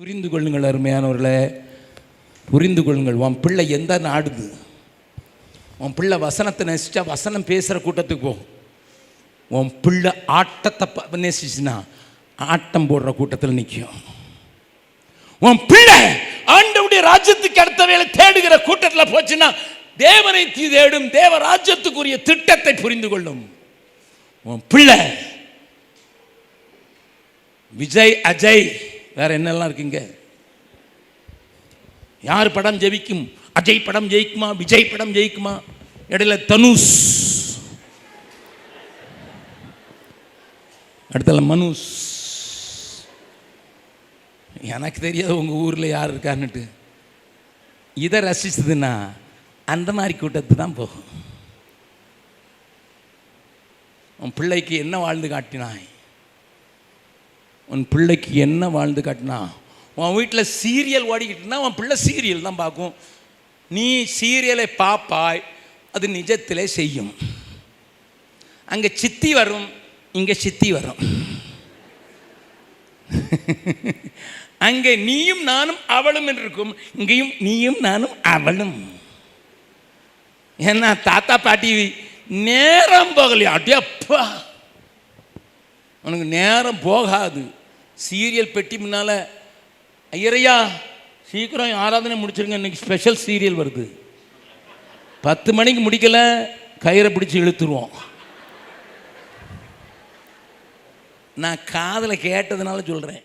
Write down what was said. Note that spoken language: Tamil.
புரிந்து கொள்ளுங்கள் அருமையானவர்களே. புரிந்து கொள்ளுங்கள். உன் பிள்ளை எந்த நாடுது? உன் பிள்ளை வசனத்தை நேசிச்சா வசனம் பேசுகிற கூட்டத்துக்கு போ. உன் பிள்ளை ஆட்டத்தை ப- நேசிச்சுன்னா ஆட்டம் போடுற கூட்டத்தில் நிற்கும் உன் பிள்ளை ஆண்டவுடைய ராஜ்யத்துக்கு அடுத்த வேலை தேடுகிற கூட்டத்தில் போச்சுன்னா தேவனை தீ- தேடும் தேவ ராஜ்யத்துக்குரிய திட்டத்தை புரிந்து கொள்ளும். உன் பிள்ளை விஜய் அஜய் வேற என்னெல்லாம் இருக்குங்க? யார் படம் ஜெயிக்கும்? அஜய் படம் ஜெயிக்குமா? விஜய் படம் ஜெயிக்குமா? இடையில தனுஷ். அடுத்தல மனுஷ் எனக்கு தெரியாது உங்கள் ஊரில் யார் இருக்கான்னுட்டு. இதை ரசிச்சதுன்னா அந்த மாதிரி கூட்டத்து தான் போகும். உன் பிள்ளைக்கு என்ன வாழ்ந்து காட்டினாய்? உன் பிள்ளைக்கு என்ன வாழ்ந்து காட்டினா உன் வீட்டில் சீரியல் ஓடிக்கிட்டுனா உன் பிள்ளை சீரியல் தான் பார்க்கும். நீ சீரியலை பார்ப்பாய் அது நிஜத்திலே செய்யும். அங்கே சித்தி வரும் இங்கே சித்தி வரும். அங்கே நீயும் நானும் அவளும் என்று இருக்கும் இங்கேயும் நீயும் நானும் அவளும். ஏன்னா தாத்தா பாட்டி நேரம் போகலையா. அடியப்பா உனக்கு நேரம் போகாது. சீரியல் பெட்டி முன்னால் ஐயரையா சீக்கிரம் ஆராதனை முடிச்சிருங்க இன்றைக்கி ஸ்பெஷல் சீரியல் வருது. பத்து மணிக்கு முடிக்கலை கயிறை பிடிச்சி இழுத்துருவோம். நான் காதில் கேட்டதுனால சொல்கிறேன்